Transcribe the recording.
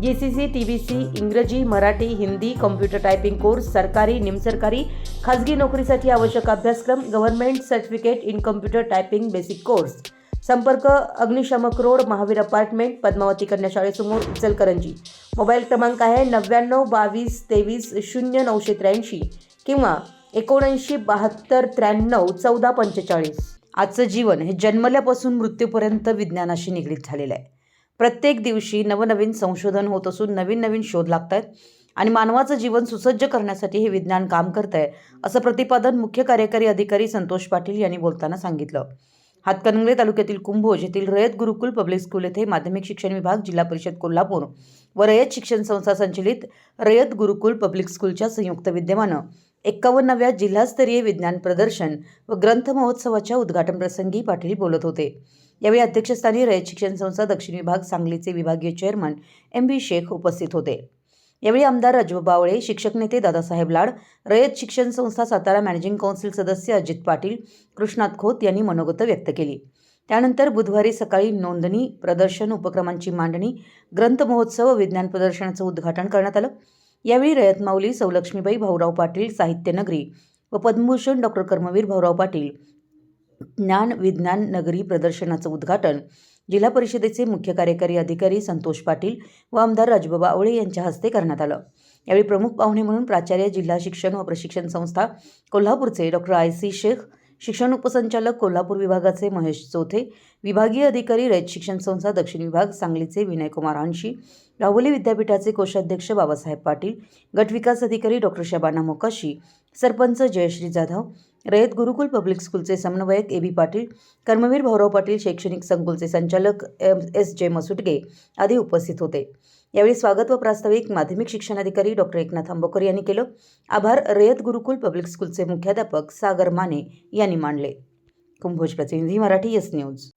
G C C T B C इंग्रजी Marathi Hindi computer typing course सरकारी निमसरकारी खाजगी नोकरीसाठी आवश्यक अभ्यासक्रम government certificate in computer typing basic course. संपर्क अग्निशामक रोड महावीर अपार्टमेंट पद्मावती कन्या शाळेसमोर इचलकरंजी मोबाईल क्रमांक आहे नव्याण्णव बावीस तेवीस शून्य नऊशे त्र्याऐंशी किंवा एकोणऐंशी बहात्तर त्र्याण्णव चौदा पंचेचाळीस. आजचं जीवन हे जन्मल्यापासून मृत्यूपर्यंत विज्ञानाशी निगडीत झालेलं आहे. प्रत्येक दिवशी नवनवीन संशोधन होत असून नवीन नवीन शोध लागत आहेत आणि मानवाचं जीवन सुसज्ज करण्यासाठी हे विज्ञान काम करत आहे असं प्रतिपादन मुख्य कार्यकारी अधिकारी संतोष पाटील यांनी बोलताना सांगितलं. हातकणंगले तालुक्यातील कुंभोज येथील रयत गुरुकुल पब्लिक स्कूल येथे माध्यमिक शिक्षण विभाग जिल्हा परिषद कोल्हापूर व रयत शिक्षण संस्था संचलित रयत गुरुकुल पब्लिक स्कूलच्या संयुक्त विद्यमानं एक्कावन्नाव्या जिल्हास्तरीय विज्ञान प्रदर्शन व ग्रंथ महोत्सवाच्या उद्घाटनप्रसंगी पाटील बोलत होते. यावेळी अध्यक्षस्थानी रयत शिक्षण संस्था दक्षिण विभाग सांगलीचे विभागीय चेअरमन एम बी शेख उपस्थित होते. यावेळी आमदार राजू बावळे शिक्षक नेते दादासाहेब लाड रयत शिक्षण संस्था सातारा मॅनेजिंग कौन्सिल सदस्य अजित पाटील कृष्णात खोत यांनी मनोगत व्यक्त केली. त्यानंतर बुधवारी सकाळी नोंदणी प्रदर्शन उपक्रमांची मांडणी ग्रंथ महोत्सव विज्ञान प्रदर्शनाचं उद्घाटन करण्यात आलं. यावेळी रयत माऊली सौलक्ष्मीबाई भाऊराव पाटील साहित्य नगरी व पद्मभूषण डॉक्टर कर्मवीर भाऊराव पाटील ज्ञान विज्ञान नगरी प्रदर्शनाचं उद्घाटन जिल्हा परिषदेचे मुख्य कार्यकारी अधिकारी संतोष पाटील व आमदार राजबाबा आवळे यांच्या हस्ते करण्यात आलं. यावेळी प्रमुख पाहुणे म्हणून प्राचार्य जिल्हा शिक्षण व प्रशिक्षण संस्था कोल्हापूरचे डॉक्टर आय सी शेख शिक्षण उपसंचालक कोल्हापूर विभागाचे महेश चौथे विभागीय अधिकारी रयत शिक्षण संस्था दक्षिण विभाग सांगलीचे विनयकुमार हानशी राहुली विद्यापीठाचे कोषाध्यक्ष बाबासाहेब पाटील गट विकास अधिकारी डॉक्टर शबाना मोकाशी सरपंच जयश्री जाधव रयत गुरुकुल पब्लिक स्कूलचे समन्वयक ए बी पाटील कर्मवीर भाऊराव पाटील शैक्षणिक संकुलचे संचालक एम एस जे मसुटगे आदी उपस्थित होते. यावेळी स्वागत व प्रास्ताविक माध्यमिक शिक्षणाधिकारी डॉक्टर एकनाथ आंबोकर यांनी केलं. आभार रयत गुरुकुल पब्लिक स्कूलचे मुख्याध्यापक सागर माने यांनी मांडले कुंभोज प्रतिनिधी मराठी एस न्यूज.